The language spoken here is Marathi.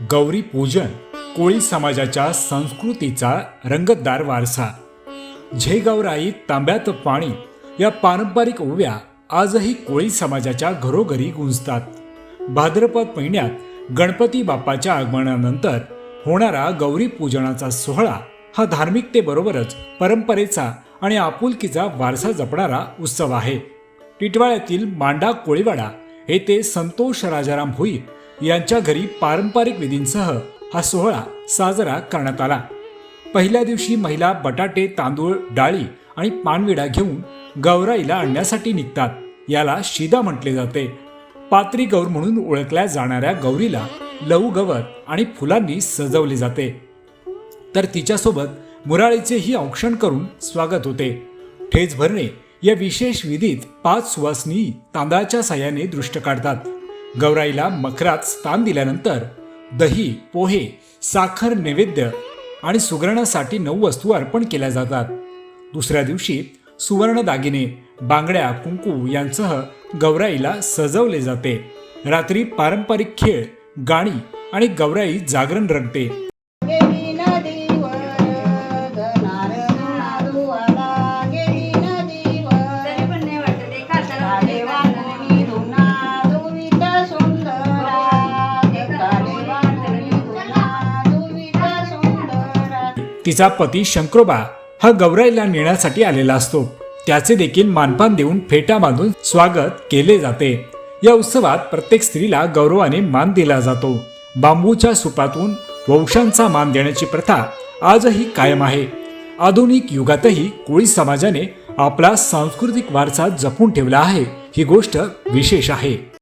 गौरी पूजन कोळी समाजाच्या संस्कृतीचा रंगतदार वारसा. झेगावराई तांब्यात पाणी या पारंपरिक ओव्या आजही कोळी समाजाच्या घरोघरी गुंजतात. भाद्रपद महिन्यात गणपती बाप्पाच्या आगमनानंतर होणारा गौरी पूजनाचा सोहळा हा धार्मिकतेबरोबरच परंपरेचा आणि आपुलकीचा वारसा जपणारा उत्सव आहे. टिटवाळ्यातील मांडा कोळीवाडा येथे संतोष राजाराम भोईर यांच्या घरी पारंपरिक विधींसह हा सोहळा साजरा करण्यात आला. पहिल्या दिवशी महिला बटाटे तांदूळ डाळी आणि पानविडा घेऊन गौराईला आणण्यासाठी निघतात. याला शिदा म्हटले जाते. पात्री गौर म्हणून ओळखल्या जाणाऱ्या गौरीला लहू गवत आणि फुलांनी सजवले जाते. तर तिच्यासोबत मुराळीचेही औक्षण करून स्वागत होते. ठेच भरणे या विशेष विधीत पाच सुवासनी तांदळाच्या साह्याने दृष्ट काढतात. गौराईला मकरात स्थान दिल्यानंतर दही पोहे साखर नैवेद्य आणि सुगरणासाठी नऊ वस्तू अर्पण केल्या जातात. दुसऱ्या दिवशी सुवर्ण दागिने बांगड्या कुंकू यांसह गौराईला सजवले जाते. रात्री पारंपरिक खेळ गाणी आणि गौराई जागरण रंगते. तिचा पती शंकरोबा हा गौराईला नेण्यासाठी आलेला असतो. त्याचे देखील मानपान देऊन फेटा बांधून स्वागत केले जाते. या उत्सवात प्रत्येक स्त्रीला गौरवाने मान दिला जातो. बांबूच्या सुपातून वंशांचा मान देण्याची प्रथा आजही कायम आहे. आधुनिक युगातही कोळी समाजाने आपला सांस्कृतिक वारसा जपून ठेवला आहे. ही गोष्ट विशेष आहे.